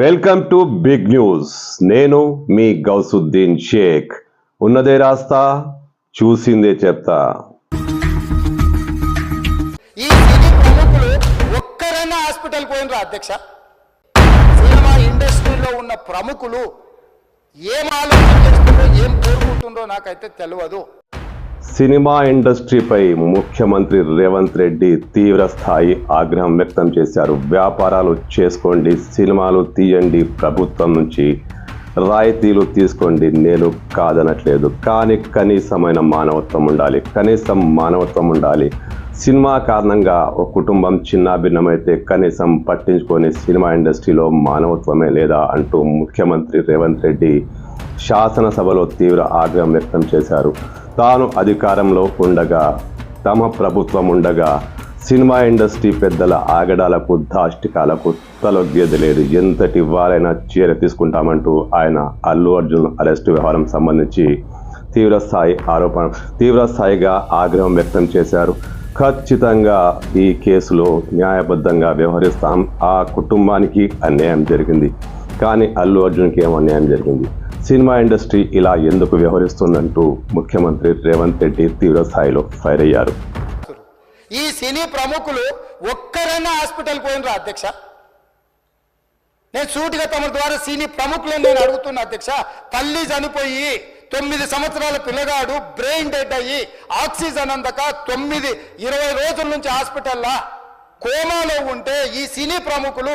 Welcome to big news. నేను మీ గౌసుద్దీన్ షేక్. ఉన్నదే రాస్తా చూసిందే చెప్తా. ఈ ప్రముఖులు ఒక్కరైనా హాస్పిటల్ పోయినరా అధ్యక్ష. సినిమా ఇండస్ట్రీలో ఉన్న ప్రముఖులు ఏం ఆలోచన చేస్తుండ్రో ఏం కోరుకుంటుండ్రో నాకైతే తెలియదు సినిమా ఇండస్ట్రీపై ముఖ్యమంత్రి రేవంత్ రెడ్డి తీవ్ర స్థాయి ఆగ్రహం వ్యక్తం చేశారు. వ్యాపారాలు చేసుకోండి సినిమాలు తీయండి ప్రభుత్వం నుంచి రాయితీలు తీసుకోండి. నేను కాదనట్లేదు. కానీ కనీసమైన మానవత్వం ఉండాలి. కనీసం మానవత్వం ఉండాలి. సినిమా కారణంగా ఒక కుటుంబం చిన్నాభిన్నమైతే కనీసం పట్టించుకొని సినిమా ఇండస్ట్రీలో మానవత్వమే లేదా అంటూ ముఖ్యమంత్రి రేవంత్ రెడ్డి శాసనసభలో తీవ్ర ఆగ్రహం వ్యక్తం చేశారు. తాను అధికారంలో ఉండగా తమ ప్రభుత్వం ఉండగా సినిమా ఇండస్ట్రీ పెద్దల ఆగడాలకు దాష్టికాలకు తలొగ్గేది లేదు ఎంతటి వారైనా చర్య తీసుకుంటామంటూ ఆయన అల్లు అర్జున్ అరెస్టు వ్యవహారం సంబంధించి తీవ్రస్థాయి ఆరోపణ తీవ్రస్థాయిగా ఆగ్రహం వ్యక్తం చేశారు. ఖచ్చితంగా ఈ కేసులో న్యాయబద్ధంగా వ్యవహరిస్తాం. ఆ కుటుంబానికి అన్యాయం జరిగింది. కానీ అల్లు అర్జున్కి ఏం అన్యాయం జరిగింది. సినిమా ఇండస్ట్రీ ఇలా ఎందుకు వ్యవహరిస్తుందంటూ ముఖ్యమంత్రి రేవంత్ రెడ్డి తీవ్రస్థాయిలో ఫైర్ అయ్యారు. ఈ సినీ ప్రముఖులు ఒక్కరైనా హాస్పిటల్ పోయినరా అధ్యక్ష? నేను సూటిగా తమ ద్వారా సినీ ప్రముఖులను నేను అడుగుతున్నా అధ్యక్ష తల్లి చనిపోయి తొమ్మిది సంవత్సరాల పిల్లగాడు బ్రెయిన్ డెడ్ అయ్యి ఆక్సిజన్ అందక తొమ్మిది ఇరవై రోజుల నుంచి హాస్పిటల్లా కోమాలో ఉంటే ఈ సినీ ప్రముఖులు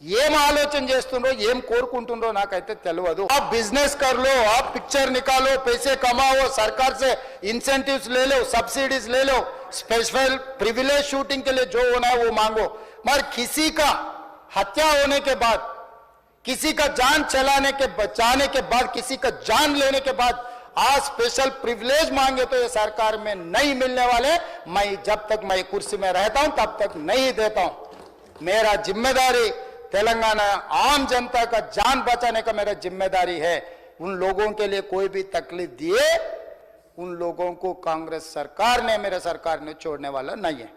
ఏం ఆలోచన చేస్తుండ్రో, ఏం కోరుకుంటుండ్రో నాకైతే తెలియదు ఆ బిజినెస్ కర్లో ఆ పిక్చర్ నికాలో పైసే కమావో సర్కార్ సే इंसेंटिव्स ले लो सब्सिडीज ले लो स्पेशल प्रिविलेज शूटिंग के लिए जो होना है वो मांगो मगर किसी का हत्या होने के बाद किसी का जान चलाने के बचाने के बाद किसी का जान लेने के बाद आज स्पेशल प्रिविलेज मांगे तो ये सरकार में नहीं मिलने वाले मैं जब तक मैं कुर्सी में रहता हूँ तब तक नहीं देता हूँ मेरा ज़िम्मेदारी तेलंगाना आम जनता का जान बचाने का मेरा ज़िम्मेदारी है। उन लोगों के लिए कोई भी तकलीफ़ दिए, उन लोगों को कांग्रेस सरकार ने, मेरे सरकार ने छोड़ने वाला नहीं है।